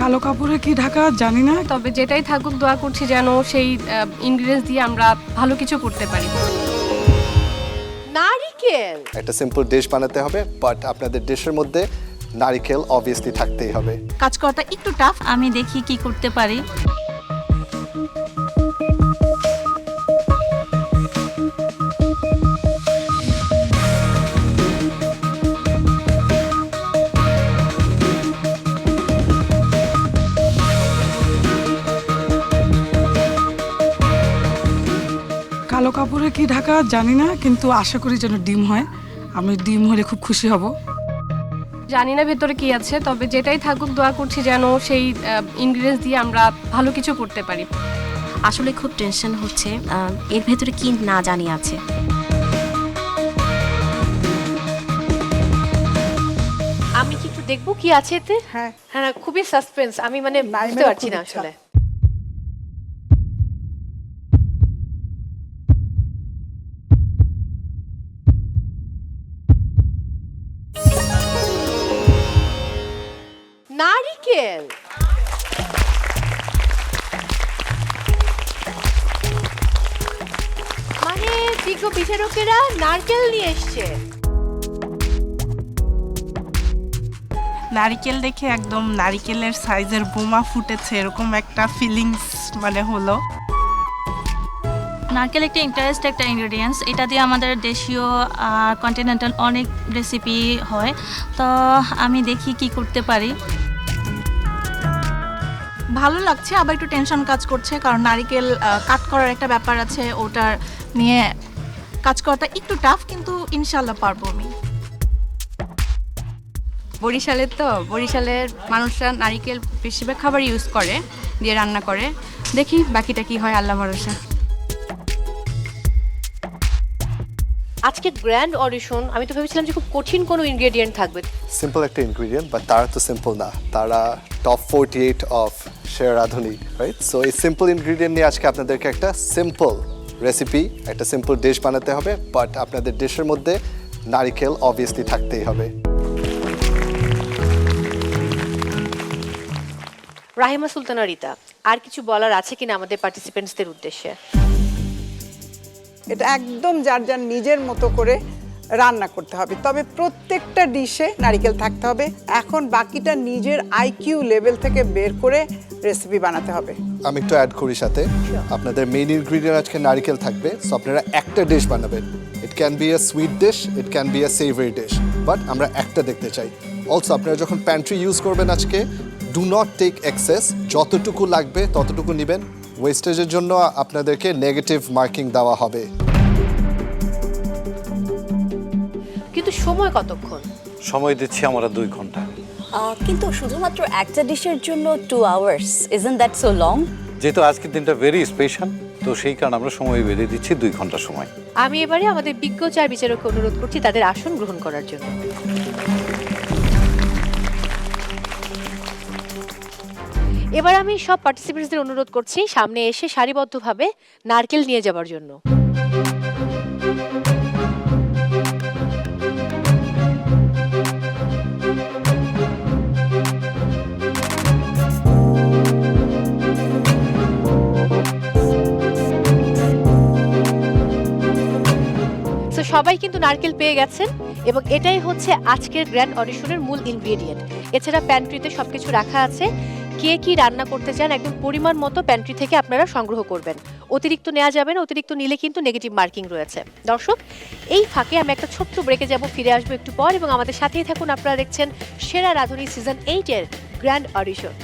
কালো কাপড়ে কি ঢাকা? জানি না। তবে যেটাই থাকুক দোয়া করছি যেন সেই ইনগ্রিডিয়েন্টস দিয়ে আমরা ভালো কিছু করতে পারি। নারিকেল। একটা সিম্পল ডিশ বানাতে হবে বাট আপনাদের ডিশের মধ্যে নারিকেল অবভিয়াসলি থাকতেই হবে। কাজ করাটা একটু টাফ আমি দেখি কি করতে পারি। কালো কাপড়ে কি ঢাকা জানি না কিন্তু আশা করি যেন ডিম হয়। আমি ডিম হলে খুব খুশি হব। জানি না ভেতরে কি আছে তবে যেটাই থাকুক দোয়া করছি যেন সেই ইনগ্রিডিয়েন্টস দিয়ে আমরা ভালো কিছু করতে পারি। আসলে খুব টেনশন হচ্ছে এর ভেতরে কি না জানি আছে। আমি কি একটু দেখব কি আছে এতে? হ্যাঁ। হ্যাঁ খুবই সাসপেন্স আমি মানে বুঝতে পারছি না আসলে। নারিকেল মানে বিজ্ঞ বিচারকেরা নারকেল নিয়ে এসছে। নারিকেল দেখে একদম নারিকেলের সাইজের বোমা ফুটেছে এরকম একটা ফিলিংস মানে হলো। নারকেল একটা ইন্টারেস্ট একটা ইনগ্রেডিয়েন্টস এটা দিয়ে আমাদের দেশীয় কন্টিনেন্টাল অনেক রেসিপি হয়। তো আমি দেখি কি করতে পারি। ভালো লাগছে আবার একটু টেনশন কাজ করছে কারণ নারিকেল কাট করার একটা ব্যাপার আছে ওটার নিয়ে কাজ করাটা একটু টাফ কিন্তু ইনশাল্লাহ পারব আমি। বরিশালের তো বরিশালের মানুষরা নারিকেল বেশিরভাগ খাবার ইউজ করে দিয়ে রান্না করে। দেখি বাকিটা কি হয় আল্লাহ ভরসা। আজকে গ্র্যান্ড অডিশন আমি তো ভেবেছিলাম যে খুব কঠিন কোনো ইনগ্রেডিয়েন্ট থাকবে। সিম্পল একটা ইনগ্রিডিয়েন্ট বাট তারা তো সিম্পল না। তারা top forty eight of Sera Radhuni right so এই সিম্পল ইনগ্রিডিয়েন্ট নিয়ে আজকে আপনাদেরকে একটা সিম্পল রেসিপি একটা সিম্পল ডিশ বানাতে হবে বাট আপনাদের ডিশের মধ্যে নারিকেল অবভিয়াসলি থাকতেই হবে। রাহিমা সুলতানা রিতা আর কিছু বলার আছে কিনা আমাদের পার্টিসিপেন্টসদের উদ্দেশ্যে? এটা একদম যার যার নিজের মতো করে রান্না করতে হবে। তবে প্রত্যেকটা ডিশে নারিকেল থাকতে হবে। এখন বাকিটা নিজের আইকিউ লেভেল থেকে বের করে রেসিপি বানাতে হবে। আমি একটু অ্যাড করি সাথে। আপনাদের মেইন ইনগ্রিডিয়েন্ট আজকে নারিকেল থাকবে। সো আপনারা একটা ডিশ বানাবেন। It can be a sweet dish it can be a savoury dish but আমরা একটা দেখতে চাই। অলসো আপনারা যখন প্যান্ট্রি ইউজ করবেন আজকে ডু নট টেক এক্সেস যতটুকু লাগবে ততটুকু নেবেন। ওয়েস্টেজের জন্য আপনাদেরকে নেগেটিভ মার্কিং দেওয়া হবে। কিন্তু সময় কতক্ষণ? সময় দিচ্ছি আমরা দুই ঘণ্টা। কিন্তু শুধুমাত্র একটা ডিশের জন্য two hours isn't that so long যেহেতু আজকের দিনটা ভেরি স্পেশাল তো সেই কারণে আমরা সময় বেঁধে দিচ্ছি দুই ঘণ্টা সময়। আমি এবারে আমাদের বিজ্ঞ চার বিচারককে অনুরোধ করছি তাদের আসন গ্রহণ করার জন্য। এবার আমি সব পার্টিসিপেন্টসদের অনুরোধ করছি সামনে এসে সারিবদ্ধভাবে নারকেল নিয়ে যাবার জন্য। সবাই কিন্তু নারকেল পেয়ে গেছেন এবং এটাই হচ্ছে আজকের গ্র্যান্ড অডিশনের মূল ইনগ্রেডিয়েন্ট এছাড়া প্যান্ট্রিতে সবকিছু রাখা আছে। কে কি রান্না করতে চান একদম পরিমাণ মতো প্যান্ট্রি থেকে আপনারা সংগ্রহ করবেন। অতিরিক্ত নেওয়া যাবে না, অতিরিক্ত নিলে কিন্তু নেগেটিভ মার্কিং রয়েছে। দর্শক, এই ফাঁকে আমি একটা ছোট্ট ব্রেকে যাব, ফিরে আসব একটু পর এবং আমাদের সাথেই থাকুন আপনারা দেখছেন সেরা রাধুনী সিজন এইটের গ্র্যান্ড অডিশন।